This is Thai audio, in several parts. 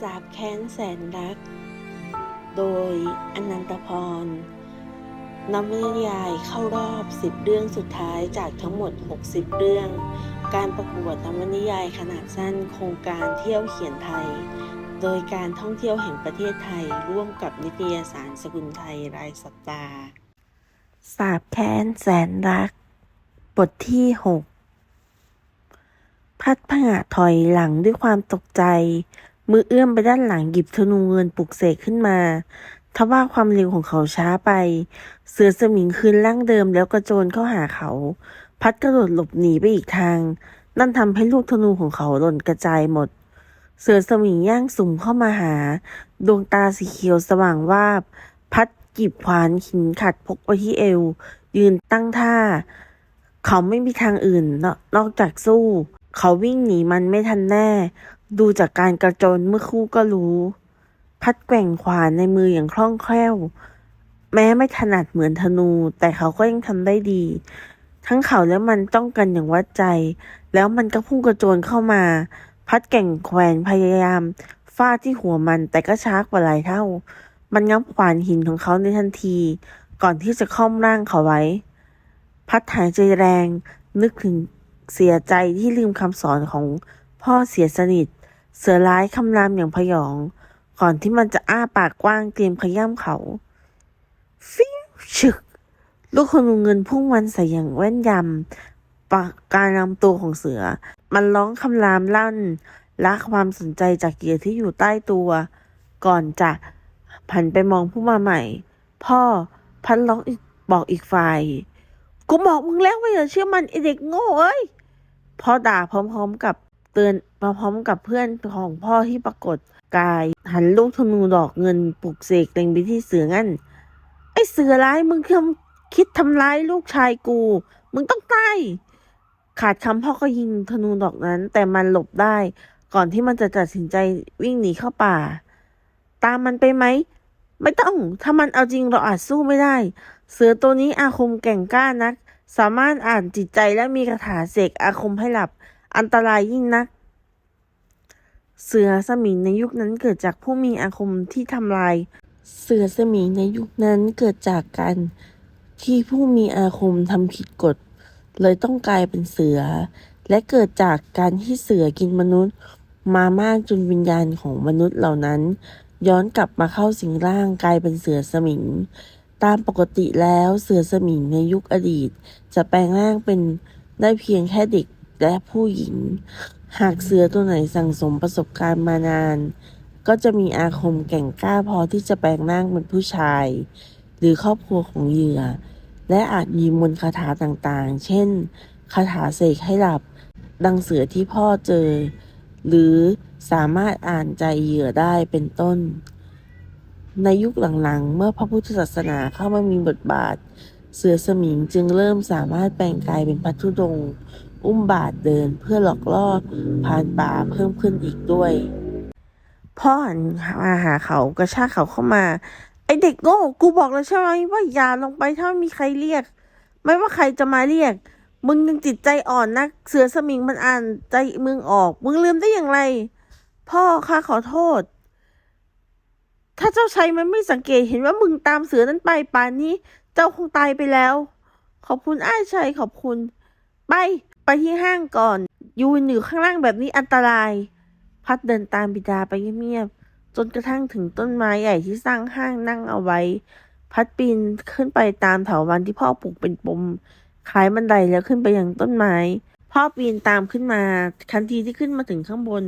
สาบแค้นแสนรัก โดยอนันตพรนวนิยายเข้ารอบ 10 เรื่องสุดท้ายจากทั้งหมด 60 เรื่อง การประกวดนวนิยายขนาดสั้นโครงการเที่ยวเขียนไทย โดยการท่องเที่ยวแห่งประเทศไทยร่วมกับนิตยสารสกุลไทยรายสัปดาห์สาบแค้นแสนรัก บทที่ 6 พัดผงะถอยหลังด้วยความตกใจ มือเอื้อมไปด้านหลังหยิบธนูเงินปลุกเสกขึ้นมา ทว่าความเร็วของเขาช้าไป เสือสมิงคืนร่างเดิมแล้วกระโจนเข้าหาเขา พัดกระโดดหลบหนีไปอีกทาง นั่นทำให้ลูกธนูของเขาหล่นกระจายหมด เสือสมิงย่างสุ่มเข้ามาหา ดวงตาสีเขียวสว่างวาบ พัดกีบขวานหินขัดพกไว้ที่เอว ยืนตั้งท่า เขาไม่มีทางอื่นนอกจากสู้ เขาวิ่งหนีมันไม่ทันแน่ ดูจากการกระโจนเมื่อคู่ก็รู้ พัดแกว่งขวานในมืออย่างคล่องแคล่ว แม้ไม่ถนัดเหมือนธนู แต่เขาก็ยังทำได้ดี ทั้งเขาและมันต้องกันอย่างวัดใจ แล้วมันก็พุ่งกระโจนเข้ามา พัดแก่งแขวนพยายามฟาดที่หัวมันแต่ก็ช้ากว่าหลายเท่า มันงับขวานหินของเขาในทันที ก่อนที่จะค่อมร่างเขาไว้ พัดหายใจแรงนึกถึงเสียใจที่ลืมคำสอนของพ่อเสียสนิท เสือร้ายคำรามอย่างพยอง ก่อนที่มันจะอ้าปากกว้างเตรียมขย้ำเขาฟิวชึก ลูกคนเงินพุ่งมันใส่อย่างแว่นยำปากการลำตัวของเสือ มันร้องคำรามลั่นละความสนใจจากเหยื่อที่อยู่ใต้ตัว ก่อนจะผันไปมองผู้มาใหม่ พ่อพันร้องอบอกอีกฝ่ายกูบอกมึงแล้วว่าอย่าเชื่อมันไอเด็กโง่เอ้ยพ่อด่าพร้อมๆกับ เตือนมาพร้อมกับเพื่อนของพ่อที่ปรากฏกาย หันลูกธนูดอกเงินปลุกเสกเล็งไปที่เสืองั้น ไอเสือร้ายมึงคิดทำร้ายลูกชายกู มึงต้องตายขาดคำพ่อก็ยิงธนูดอกนั้น แต่มันหลบได้ ก่อนที่มันจะตัดสินใจวิ่งหนีเข้าป่า ตามมันไปไหม ไม่ต้อง ถ้ามันเอาจริงเราอาจสู้ไม่ได้ เสือตัวนี้อาคมแก่งกล้านัก สามารถอ่านจิตใจและมีคาถาเสกอาคมให้หลับ อันตรายยิ่งนัก เสือสมิงในยุคนั้นเกิดจากผู้มีอาคมที่ทำลาย เสือสมิงในยุคนั้นเกิดจากการที่ผู้มีอาคมทำผิดกฎ เลยต้องกลายเป็นเสือ และเกิดจากการที่เสือกินมนุษย์ มามากจนวิญญาณของมนุษย์เหล่านั้น ย้อนกลับมาเข้าสิงร่างกลายเป็นเสือสมิงตามปกติแล้วเสือสมิงในยุคอดีต จะแปลงร่างเป็นได้เพียงแค่เด็ก และผู้หญิง หากเสือตัวไหนสั่งสมประสบการณ์มานาน ก็จะมีอาคมแก่งกล้าพอที่จะแปลงร่างเป็นผู้ชาย หรือครอบครัวของเหยื่อ และอาจมีมนต์คาถาต่างๆ เช่น คาถาเสกให้หลับ ดังเสือที่พ่อเจอ หรือสามารถอ่านใจเหยื่อได้เป็นต้น ในยุคหลังๆ เมื่อพระพุทธศาสนาเข้ามามีบทบาท เสือสมิงจึงเริ่มสามารถแปลงกายเป็นพัทธุดงค์ อุ้มบาทเดินเพื่อหลอกล่อผ่านป่าเพิ่มขึ้นอีกด้วยพ่อหันมาหาเขากระชากเขาเข้ามา ไอเด็กโง่กูบอกแล้วใช่ไหมว่าอย่าลงไปถ้าไม่มีใครเรียก ไม่ว่าใครจะมาเรียก มึงยังจิตใจอ่อนนักเสือสมิงมันอ่านใจมึงออก มึงลืมได้อย่างไร พ่อข้าขอโทษ ถ้าเจ้าชัยมันไม่สังเกตเห็นว่ามึงตามเสือนั้นไปป่านนี้ เจ้าคงตายไปแล้ว ขอบคุณอ้ายชัยขอบคุณ ไป ไปที่ห้างก่อน ยืนอยู่ข้างล่างแบบนี้อันตราย พัดเดินตามบิดาไปเงียบๆจนกระทั่งถึงต้นไม้ใหญ่ที่สร้างห้างนั่งเอาไว้ พัดปีนขึ้นไปตามเถาวันที่พ่อปลูกเป็นปมคล้ายบันไดแล้วขึ้นไปยังต้นไม้ พ่อปีนตามขึ้นมา ทันทีที่ขึ้นมาถึงข้างบน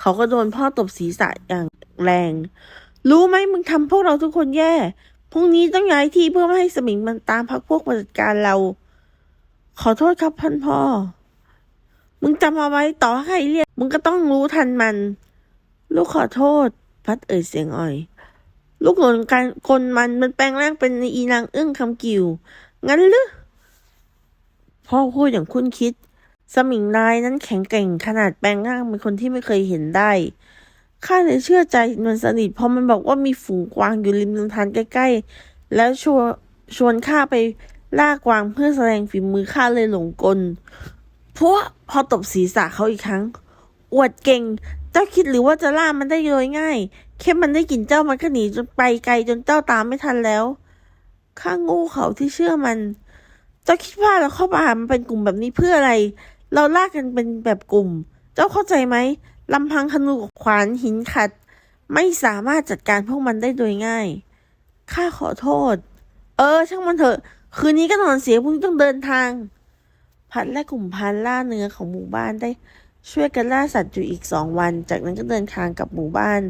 เขาก็โดนพ่อตบศีรษะอย่างแรง รู้ไหมมึงทำพวกเราทุกคนแย่พรุ่งนี้ต้องย้ายที่เพื่อไม่ให้สมิงมันตามพักพวกมาจัดการเรา ขอโทษครับพันพ่อ มึงจำเอาไว้ต่อให้ใครเรียก มึงก็ต้องรู้ทันมัน ลูกขอโทษ พัดเอ่ยเสียงอ่อย ลูกหลงการคนมันมันแปลงร่างเป็นอีนางอึ้งคำกิว งั้นหรือพ่อพูดอย่างคุ้นคิด สมิงลายนั้นแข็งแกร่งขนาดแปลงร่างเป็นคนที่ไม่เคยเห็นได้ข้าเลยเชื่อใจมันสนิทเพราะมันบอกว่ามีฝูงกวางอยู่ริมลำธารใกล้ๆ แล้วชวนชวนข้าไป ล่ากวางเพื่อแสดงฝีมือข้าเลยหลงกลพวกพอตบศีรษะเขาอีกครั้ง อวดเก่ง เจ้าคิดหรือว่าจะล่ามันได้โดยง่าย แค่มันได้กลิ่นเจ้ามันก็หนีจนไปไกลจนเจ้าตามไม่ทันแล้ว ข้างูเขาที่เชื่อมัน เจ้าคิดว่าเราเข้ามาหามันเป็นกลุ่มแบบนี้เพื่ออะไร เราล่ากันเป็นแบบกลุ่ม เจ้าเข้าใจไหมลำพังธนูกับขวานหินขัด ไม่สามารถจัดการพวกมันได้โดยง่าย ข้าขอโทษ เออ ช่างมันเถอะ คืนนี้ก็นอนเสียพรุ่งนี้ต้องเดินทาง พัดและกลุ่มพันล่าเนื้อของหมู่บ้านได้ช่วยกันล่าสัตว์อยู่อีกสองวัน จากนั้นก็เดินทางกลับหมู่บ้าน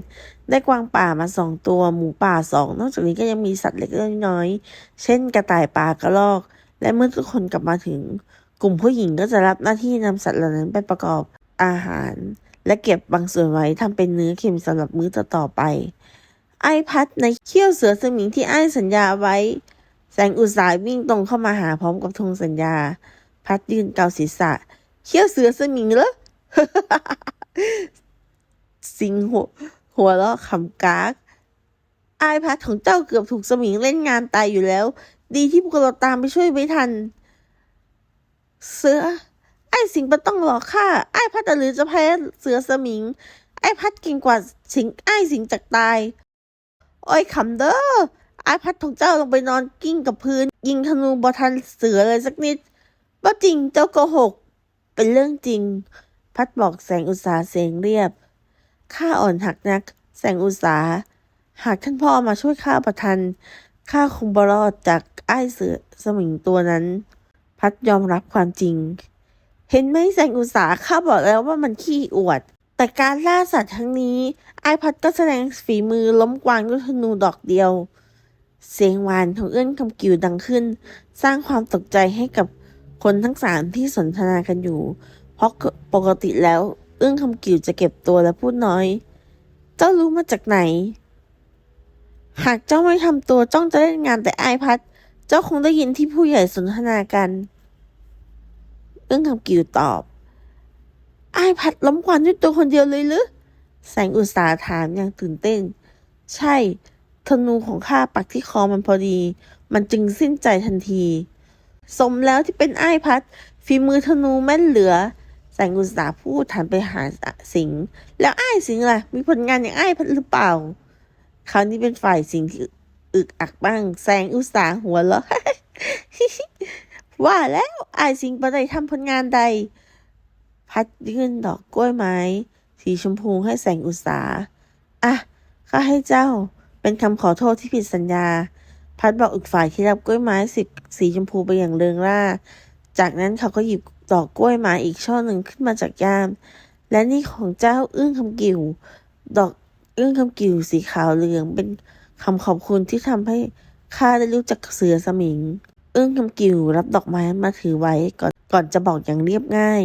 ได้กวางป่ามาสองตัว หมูป่าสอง นอกจากนี้ก็ยังมีสัตว์เล็กๆน้อยๆ เช่นกระต่ายป่ากระรอก และเมื่อทุกคนกลับมาถึง กลุ่มผู้หญิงก็จะรับหน้าที่นำสัตว์เหล่านั้นไปประกอบอาหาร และเก็บบางส่วนไว้ทำเป็นเนื้อเค็มสำหรับมื้อต่อๆไป ไอพัดในเขี้ยวเสือสมิงที่ไอ้สัญญาไว้ แสงอุตสาห์วิ่งตรงเข้ามาหาพร้อมกับธงสัญญา พัดยืนเกาศีรษะ เขี้ยวเสือสมิงเหรอสิงหัวหัวเราะขำกากไอายพัดของเจ้าเกือบถูกสมิงเล่นงานตายอยู่แล้ว ดีที่พวกเราตามไปช่วยไม่ทัน เสือ ไอ้สิงมันต้องหลอกข้าไอ้พัดหรือจะแพ้เสือสมิง ไอ้พัดเก่งกว่าสิงไอ้สิงจากตาย โอ้ยขำเด้อ ไอ้พัดของเจ้าลงไปนอนกิ้งกับพื้น ยิงธนูบอทันเสือเลยสักนิดว่าจริงเจ้าโกหก เป็นเรื่องจริง พัดบอกแสงอุตสาเสียงเรียบ ข้าอ่อนหักนัก แสงอุตสาหากท่านพ่อมาช่วยข้าประทันข้าคงบรอดจากไอ้เสือสมิงตัวนั้น พัดยอมรับความจริง เห็นไหมแสงอุตสาข้าบอกแล้วว่ามันขี้อวด แต่การล่าสัตว์ครั้งนี้ ไอ้พัดก็แสดงฝีมือล้มกวางด้วยธนูดอกเดียว เสียงหวานของเอื้อนคำกิวดังขึ้น สร้างความตกใจให้กับคนทั้งสามที่สนทนากันอยู่ เพราะปกติแล้ว เอื้องคำกิวจะเก็บตัวและพูดน้อย เจ้ารู้มาจากไหน หากเจ้าไม่ทำตัวจ้องจะเล่นงานแต่อายพัด เจ้าคงได้ยินที่ผู้ใหญ่สนทนากัน เอื้องคำกิวตอบไอายพัดล้มควันด้วยตัวคนเดียวเลยหรือแสงอุตสาถามอย่างตื่นเต้น ใช่ ธนูของข้าปักที่คอมันพอดี มันจึงสิ้นใจทันที สมแล้วที่เป็นไอ้พัดฝีมือธนูแม่นเหลือ แสงอุตสาพูดหันไปหาสิงแล้วไอ้สิงล่ะ มีผลงานอย่างไอ้พัดหรือเปล่า คราวนี้เป็นฝ่ายสิงที่อึกอักบ้าง แสงอุตสาหัวเราะว่าแล้วไอ้สิงห์บ่ไดทำผลงานใด พัดยื่นดอกกล้วยไม้สีชมพูให้แสงอุตสาอะข้าให้เจ้า เป็นคำขอโทษที่ผิดสัญญา พัดบอกอีกฝ่ายที่รับกล้วยไม้สิสีชมพูไปอย่างเริงร่า จากนั้นเขาก็หยิบดอกกล้วยไม้อีกช่อหนึ่งขึ้นมาจากย่าม และนี่ของเจ้าอึ้งคำกิวดอกอึ้งคำกิวสีขาวเหลืองเป็นคำขอบคุณที่ทำให้ข้าได้รู้จักเสือสมิงอึ้งคำกิวรับดอกไม้มาถือไว้ก่อนก่อนจะบอกอย่างเรียบง่าย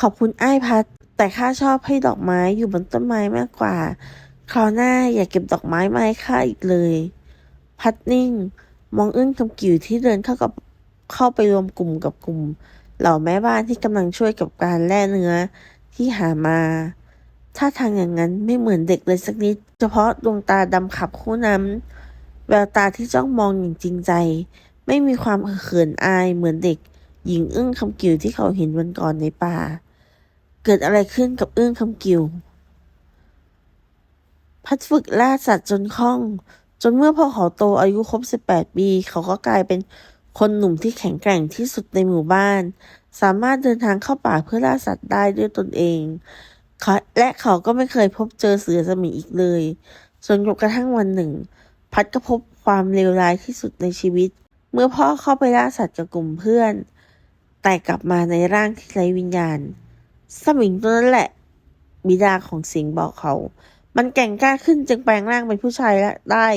ขอบคุณไอ้พัด แต่ข้าชอบให้ดอกไม้อยู่บนต้นไม้มากกว่า คราวหน้าอย่าเก็บดอกไม้มาให้ข้าอีกเลย พัดนิ่ง มองอึ้งคำกิ๋วที่เดินเข้ากับเข้าไปรวมกลุ่มกับกลุ่ม เหล่าแม่บ้านที่กำลังช่วยกับการแล่เนื้อที่หามาถ้าทางอย่างนั้นไม่เหมือนเด็กเลยสักนิด เฉพาะดวงตาดำขับคู่นั้น แววตาที่จ้องมองอย่างจริงใจ ไม่มีความเขินอายเหมือนเด็ก หญิงอึ้งคำกิ๋วที่เขาเห็นวันก่อนในป่า เกิดอะไรขึ้นกับอึ้งคำกิ๋ว พัดฝึกล่าสัตว์จนคล่อง จนเมื่อพอเขาโตอายุครบ 18 ปี เขาก็กลายเป็นคนหนุ่มที่แข็งแกร่งที่สุดในหมู่บ้าน สามารถเดินทางเข้าป่าเพื่อล่าสัตว์ได้ด้วยตนเองและเขาก็ไม่เคยพบเจอเสือสมิงอีกเลย จนกระทั่งวันหนึ่ง พัดก็พบความเลวร้ายที่สุดในชีวิต เมื่อพ่อเข้าไปล่าสัตว์กับกลุ่มเพื่อน แต่กลับมาในร่างที่ไร้วิญญาณ สมิงตัวนั้นแหละ บิดาของสิงบอกเขา มันแก่งกล้าขึ้นจึงแปลงร่างเป็นผู้ชายได้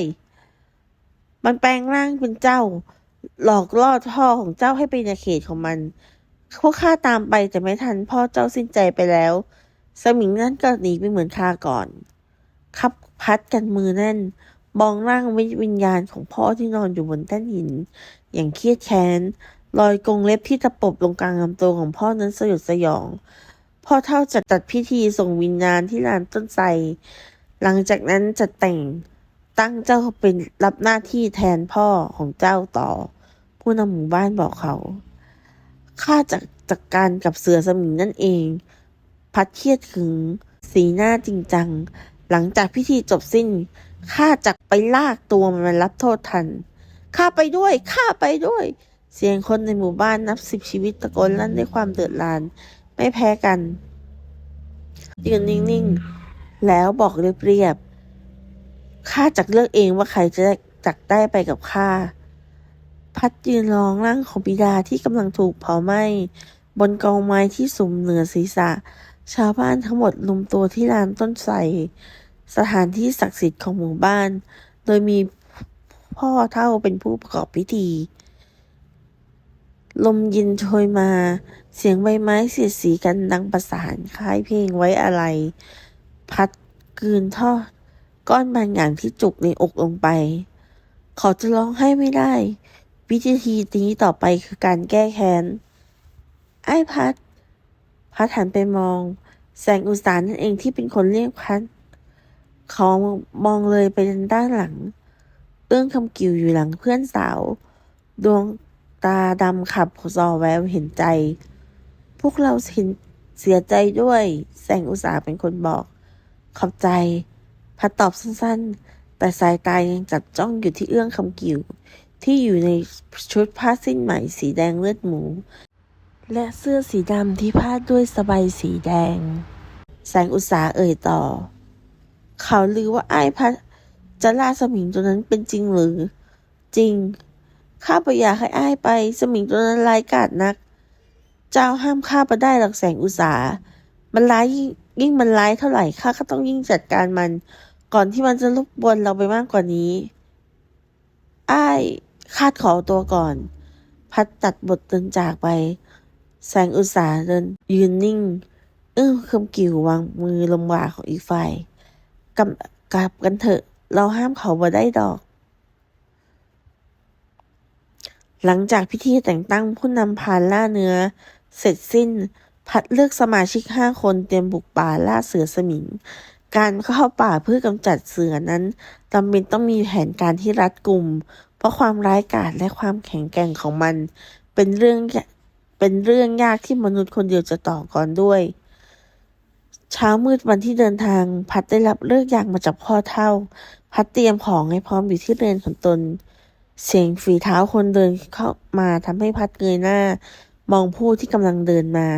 มันแปลงร่างเป็นเจ้า หลอกล่อพ่อของเจ้าให้ไปในเขตของมันพวกข้าตามไปแต่ไม่ทันพ่อเจ้าสิ้นใจไปแล้ว สมิงนั่นก็หนีไปเหมือนข้าก่อนคับพัดกันมือแน่นมองร่างวิญญาณของพ่อที่นอนอยู่บนแท่นหิน อย่างเครียดแค้น รอยกรงเล็บที่ตะปบลงกลางลำตัวของพ่อนั้นสยดสยอง พ่อเท่าจัดจัดพิธีส่งวิญญาณที่ลานต้นไทรหลังจากนั้นจะแต่งตั้งเจ้าเป็นรับหน้าที่แทนพ่อของเจ้าต่อ ผู้นำหมู่บ้านบอกเขาข้าจะจัดการกับเสือสมิงนั่นเอง พัดเครียดขึงสสีหน้าจริงจัง หลังจากพิธีจบสิ้นข้าจักไปลากตัวมันมารับโทษทันข้าไปด้วยข้าไปด้วย เสียงคนในหมู่บ้านนับสิบชีวิตตะโกนลั่นด้วยความเดือดร้อน ไม่แพ้กันยืนนิ่งๆ แล้วบอกเรียบๆข้าจักเลือกเองว่าใครจะจักได้ไปกับข้าพัดยืนร้องร่างของบิดาที่กำลังถูกเผาไหม้บนกองไม้ที่สุมเหนือศีรษะ ชาวบ้านทั้งหมดลุมตัวที่ลานต้นไทรสถานที่ศักดิ์สิทธิ์ของหมู่บ้าน โดยมีพ่อเท่าเป็นผู้ประกอบพิธี ลมเย็นโชยมา เสียงใบไม้เสียดสีกันดังประสานคล้ายเพลงไว้อะไร พัดกืนท่อก้อนบางอย่างที่จุกในอกลงไป เขาจะร้องไห้ไม่ได้ วิธีนี้ต่อไปคือการแก้แค้น ไอ้พัด พัดหันไปมอง แสงอุตสาหนั่นเองที่เป็นคนเรียกพัด เขามองเลยไปด้านหลัง เอื้องคำกิวอยู่หลังเพื่อนสาว ดวง ตาดำขับซอแววเห็นใจ พวกเราเห็นเสียใจด้วย แสงอุตสาเป็นคนบอก ขอบใจ พัดตอบสั้นๆ แต่สายตายังจับจ้องอยู่ที่เอื้องคำกิวที่อยู่ในชุดผ้าสิ้นไหมสีแดงเลือดหมู และเสื้อสีดำที่พาดด้วยสบายสีแดง แสงอุตสาเอ่ยต่อ เขาลือว่าไอ้พัดจะล่าสมิงตัวนั้นเป็นจริงหรือ จริง ข้าไปอยากให้อ้ายไป สมิงตัวนั้นร้ายกาจนัก เจ้าห้ามข้าไปได้หรอกแสงอุตสา มันร้ายยิ่งยิ่งมันร้ายเท่าไหร่ข้าก็ต้องยิ่งจัดการมัน ก่อนที่มันจะรบกวนเราไปมากกว่านี้ อ้ายคาดขอตัวก่อน พัดตัดบทเดินจากไป แสงอุตสาเดินยืนนิ่ง เอื้อคำกิ่ววางมือลงบ่าของอีกฝ่ายกำกลับกันเถอะ เราห้ามเขาบ่ได้ดอก หลังจากพิธีแต่งตั้งผู้นำพานล่าเนื้อ เสร็จสิ้น พัดเลือกสมาชิกห้าคนเตรียมบุกป่าล่าเสือสมิง การเข้าป่าเพื่อกำจัดเสือนั้นจำเป็นต้องมีแผนการที่รัดกุม เพราะความร้ายกาจและความแข็งแกร่งของมัน เป็นเรื่องเป็นเรื่องยากที่มนุษย์คนเดียวจะต่อกรด้วย เช้ามืดวันที่เดินทาง พัดได้รับเลิกอย่างมาจากพ่อเท่า พัดเตรียมของให้พร้อมอยู่ที่เรือนของตน เสียงฝีเท้าคนเดินเข้ามาทำให้พัดเงยหน้า มองผู้ที่กำลังเดินมา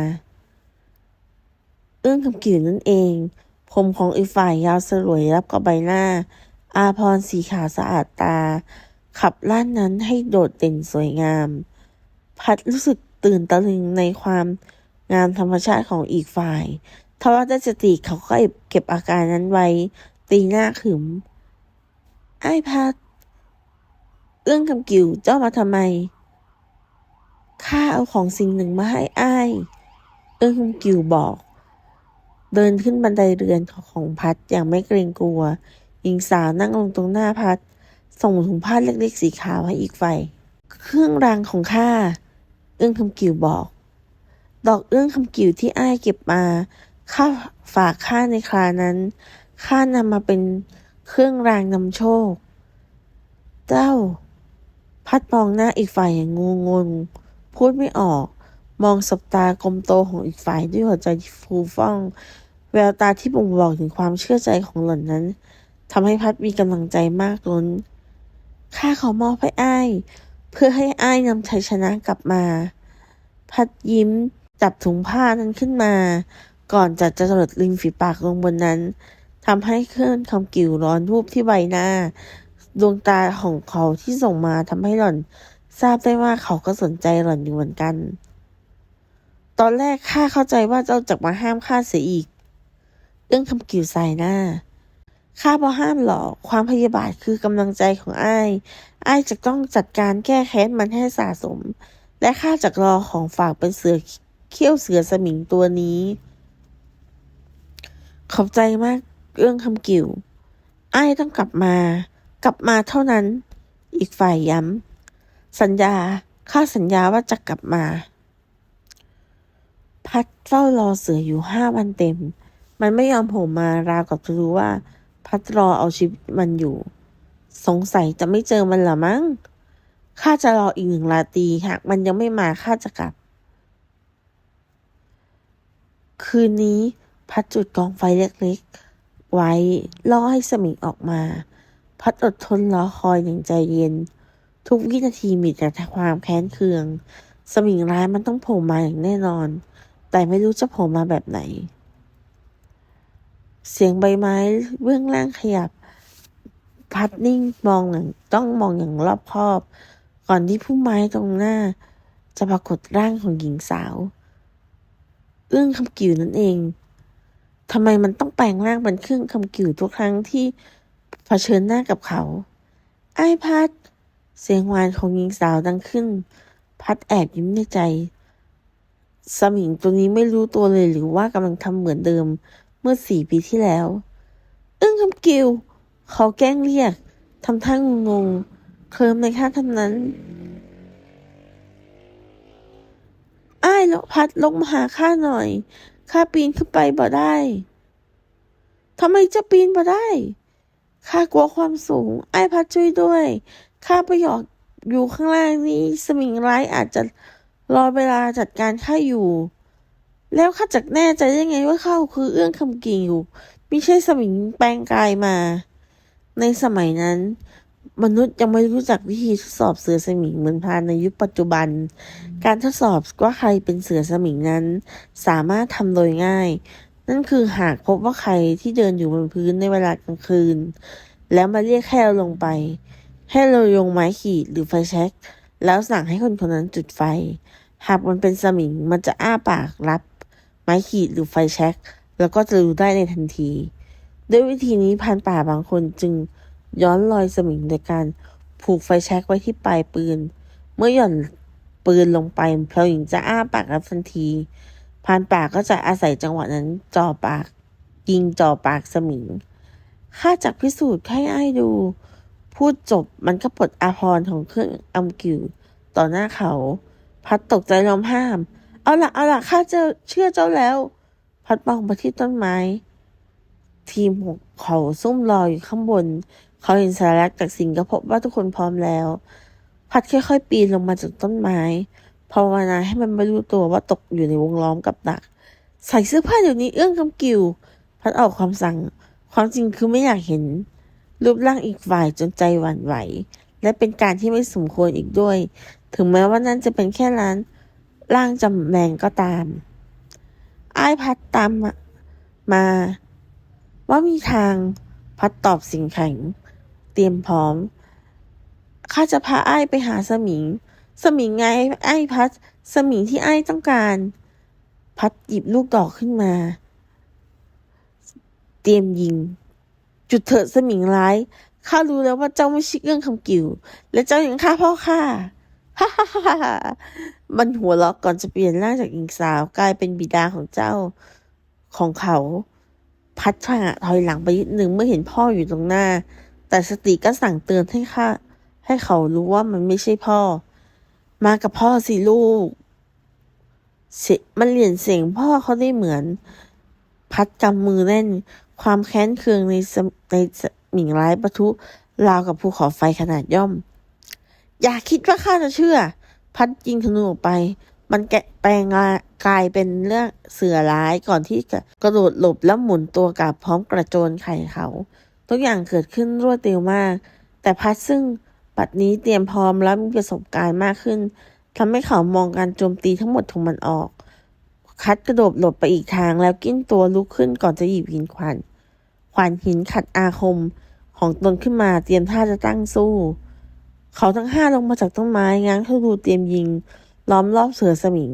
เอื้องคำกิ่วนั่นเอง ผมของอีกฝ่ายยาวสลวยรับกับใบหน้า อาพรสีขาวสะอาดตา ขับล้านนั้นให้โดดเด่นสวยงาม พัดรู้สึกตื่นตะลึงในความงามธรรมชาติของอีกฝ่ายทว่าได้สติเขาก็เก็บอาการนั้นไว้ ตีหน้าขึม ไอ้พัด เอื้องคำกิ่วเจ้ามาทำไม ข้าเอาของสิ่งหนึ่งมาให้อ้าย เอื้องคำกิ่วบอก เดินขึ้นบันไดเรือนของพัดอย่างไม่เกรงกลัว หญิงสาวนั่งลงตรงหน้าพัด ส่งถุงผ้าเล็กๆสีขาวให้อีกฝ่ายเครื่องรางของข้า เอื้องคำกิ่วบอก ดอกเอื้องคำกิ่วที่อ้ายเก็บมาข้าฝากข้าในครานั้นข้านำมาเป็นเครื่องรางนำโชค เจ้า พัดมองหน้าอีกฝ่ายอย่างงงงพูดไม่ออก มองสบตากลมโตของอีกฝ่ายด้วยหัวใจที่ฟูฟ่อง แววตาที่บ่งบอกถึงความเชื่อใจของหล่อนนั้นทำให้พัดมีกำลังใจมากล้น ข้าขอมอบให้อ้าย เพื่อให้อ้ายนำชัยชนะกลับมา พัดยิ้ม จับถุงผ้านั้นขึ้นมา ก่อนจะจะจรดริมฝีปากลงบนนั้นทำให้เคลื่อนคำกิ่วร้อนรูปที่ใบหน้า ดวงตาของเขาที่ส่งมาทำให้หล่อน ทราบได้ว่าเขาก็สนใจหล่อนอยู่เหมือนกัน ตอนแรกข้าเข้าใจว่าเจ้าจะมาห้ามข้าเสียอีก เรื่องคำกิ่วใส่หน้าข้าพอห้ามหรอกความพยาบาทคือกำลังใจของอ้ายอ้ายจะต้องจัดการแก้แค้นมันให้สะสม และข้าจะรอของฝากเป็นเสือเขี้ยวเสือสมิงตัวนี้ ขอบใจมากเรื่องคำกิ่ว อ้ายต้องกลับมา ลับมาเท่านั้น อีกฝ่ายย้ำ สัญญา ข้าสัญญาว่าจะกลับมา พัดเฝ้ารอเสืออยู่ห้าวันเต็ม มันไม่ยอมโผล่มาราวกับจะรู้ว่า พัดรอเอาชีวิตมันอยู่ สงสัยจะไม่เจอมันละมั้ง ข้าจะรออีกหนึ่งราตรีหากมันยังไม่มาข้าจะกลับ คืนนี้พัดจุดกองไฟเล็กๆ ไว้ล่อให้สมิงออกมา พัดอดทนรอคอยอย่างใจเย็น ทุกวินาทีมีแต่ความแค้นเคือง สมิงร้ายมันต้องโผล่มาอย่างแน่นอน แต่ไม่รู้จะโผล่มาแบบไหน เสียงใบไม้เบื้องล่างขยับ พัดนิ่งมองอย่างต้องมองอย่างรอบคอบ ก่อนที่ผู้ไม้ตรงหน้า จะปรากฏร่างของหญิงสาวเอื้องคำกิ่วนั่นเองทำไมมันต้องแปลงร่างเป็นเครื่องคำกิ่วทุกครั้งที่ เผชิญหน้ากับเขา ไอ้พัด เสียงหวานของหญิงสาวดังขึ้น พัดแอบยิ้มในใจ สมิงตัวนี้ไม่รู้ตัวเลยหรือว่ากำลังทำเหมือนเดิม เมื่อสี่ปีที่แล้ว อึ้งคำกิว เขาแกล้งเรียกทำท่างงงเคลิมในค่าเท่านั้นอ้ายแล้วพัดลงมาหาข้าหน่อย ข้าปีนขึ้นไปบ่ได้ทำไมจะปีนบ่ได้ ข้ากลัวความสูง ไอ้พัดช่วยด้วย ข้าไปหยอกอยู่ข้างล่างนี้ สมิงร้ายอาจจะรอเวลาจัดการข้าอยู่ แล้วข้าจะแน่ใจได้ไงว่าข้าคือเอื้องคำกิ่งอยู่ไม่ใช่สมิงแปลงกายมา ในสมัยนั้น มนุษย์ยังไม่รู้จักวิธีทดสอบเสือสมิงเหมือนพานในยุคปัจจุบัน การทดสอบว่าใครเป็นเสือสมิงนั้น สามารถทำโดยง่าย นั่นคือหากพบว่าใครที่เดินอยู่บนพื้นในเวลากลางคืน แล้วมาเรียกให้เราลงไป ให้เราโยงไม้ขีดหรือไฟแช็กแล้วสั่งให้คนคนนั้นจุดไฟ หากมันเป็นสมิงมันจะอ้าปากรับ ไม้ขีดหรือไฟแช็กแล้วก็จะรู้ได้ในทันที ด้วยวิธีนี้พรานป่าบางคนจึงย้อนรอยสมิงโดยการผูกไฟแช็กไว้ที่ปลายปืน เมื่อหย่อนปืนลงไปเพลิงจะอ้าปากรับทันที พานป่าก็จะอาศัยจังหวะนั้นจ่อปาก ยิงจ่อปากสมิงข้าจักพิสูจน์ให้ไอ้ดู พูดจบมันก็ปลดอาภรของเครื่องอำกิวต่อหน้าเขา พัดตกใจล้อมห้าม เอาละเอาละข้าเจอเชื่อเจ้าแล้ว พัดมองไปที่ต้นไม้ ทีมของเขาซุ่มรออยู่ข้างบน เขาเห็นสารักจากสิงก็พบว่าทุกคนพร้อมแล้ว พัดค่อยๆ ปีนลงมาจากต้นไม้ ภาวนาให้มันไม่รู้ตัวว่าตกอยู่ในวงล้อมกับดัก ใส่เสื้อผ้าเดี๋ยวนี้เอื้องคำกิว พัดออกความสั่ง ความจริงคือไม่อยากเห็น รูปร่างอีกฝ่ายจนใจหวั่นไหว และเป็นการที่ไม่สมควรอีกด้วย ถึงแม้ว่านั่นจะเป็นแค่ร้านร่างจำแรงก็ตามอ้ายพัดตามมา ว่ามีทางพัดตอบสิ่งแข็ง เตรียมพร้อมข้าจะพาอ้ายไปหาสมิง สมิงไงไอ้พัด สมิงที่ไอ้ต้องการ พัดหยิบลูกดอกขึ้นมา เตรียมยิง จุดเถิดสมิงร้ายข้ารู้แล้วว่าเจ้าไม่ใช่เรื่องคำกิวและเจ้ายังฆ่าพ่อข้าฮ่าฮ่าฮ่าฮ่ามันหัวเราะก่อนจะเปลี่ยนร่างจากหญิงสาวกลายเป็นบิดาของเจ้าของเขา พัดผงะถอยหลังไปนิดหนึ่งเมื่อเห็นพ่ออยู่ตรงหน้า แต่สติก็สั่งเตือนให้ข้าให้เขารู้ว่ามันไม่ใช่พ่อ มากับพ่อสิลูกมันเปลี่ยนเสียงพ่อเขาได้เหมือน พัดกำมือแน่น ความแค้นเคืองในในสมิงร้ายปะทุราวกับภูเขาไฟขนาดย่อม อย่าคิดว่าข้าจะเชื่อ พัดยิงธนูออกไป มันแกะแปลงกลายเป็นเรื่องเสือร้ายก่อนที่จะกระโดดหลบแล้วหมุนตัวกลับพร้อมกระโจนไข่เขา ทุกอย่างเกิดขึ้นรวดเร็วมาก แต่พัดซึ่ง ปัดนี้เตรียมพร้อมและมีประสบการณ์มากขึ้นทำให้เขามองการโจมตีทั้งหมดของมันออก คัดกระโดดหลบไปอีกทางแล้วกิ้นตัวลุกขึ้นก่อนจะหยิบหินขวานขวานหินขัดอาคมของตนขึ้นมาเตรียมท่าจะตั้งสู้ เขาทั้งห้าลงมาจากต้นไม้ง้างธนูเตรียมยิง ล้อมรอบเสือสมิง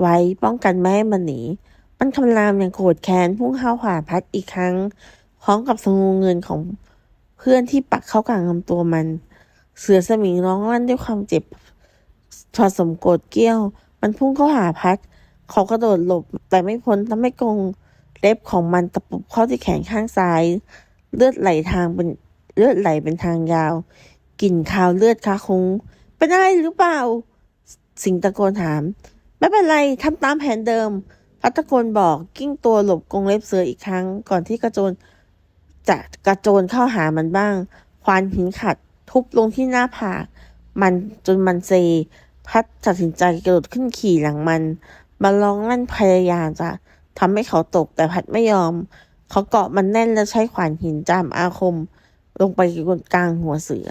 ไว้ป้องกันไม่ให้มันหนี มันคำรามอย่างโกรธแค้นพุ่งเข้าหาพัดอีกครั้ง พร้อมกับสงูเงินของเพื่อนที่ปักเข้ากลางลำตัวมัน เสือสมิงร้องลั่นด้วยความเจ็บผสมโกรธเกี้ยว มันพุ่งเข้าหาพัด เขากระโดดหลบแต่ไม่พ้นทำให้กรงเล็บของมันตะปุบเข้าที่แขนข้างซ้าย เลือดไหลทางเป็นเลือดไหลเป็นทางยาว กลิ่นคาวเลือดคาคงเป็นอะไรหรือเปล่า สิงตะโกนถาม ไม่เป็นไรทำตามแผนเดิม พัตะโกนบอกกิ้งตัวหลบกรงเล็บเสืออีกครั้ง ก่อนที่กระโจนจะกระโจนเข้าหามันบ้าง ควานหินขัด ทุบลงที่หน้าผากมันจนมันเซ พัดตัดสินใจกระโดดขึ้นขี่หลังมันมันร้องลั่นพยายามจะทำให้เขาตกแต่พัดไม่ยอม เขาเกาะมันแน่นแล้วใช้ขวานหินจามอาคม ลงไปกลางหัวเสือ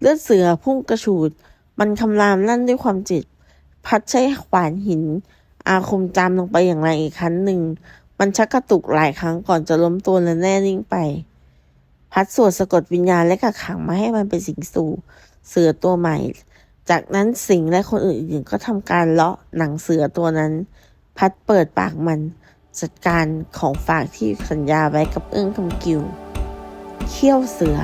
เลือดเสือพุ่งกระฉูด มันคำรามลั่นด้วยความจ็บพัดใช้ขวานหิน อาคมจามลงไปอย่างแรงอีกครั้งหนึ่ง มันชักกระตุกหลายครั้งก่อนจะล้มตัวและแน่นิ่งไป พัดสวดสะกดวิญญาณและกักขังมาให้มันเป็นสิงสู่เสือตัวใหม่ จากนั้นสิงและคนอื่นๆ ก็ทำการเลาะหนังเสือตัวนั้น พัดเปิดปากมัน จัดการของฝากที่สัญญาไว้กับเอื้องคำกิวเขี้ยวเสือ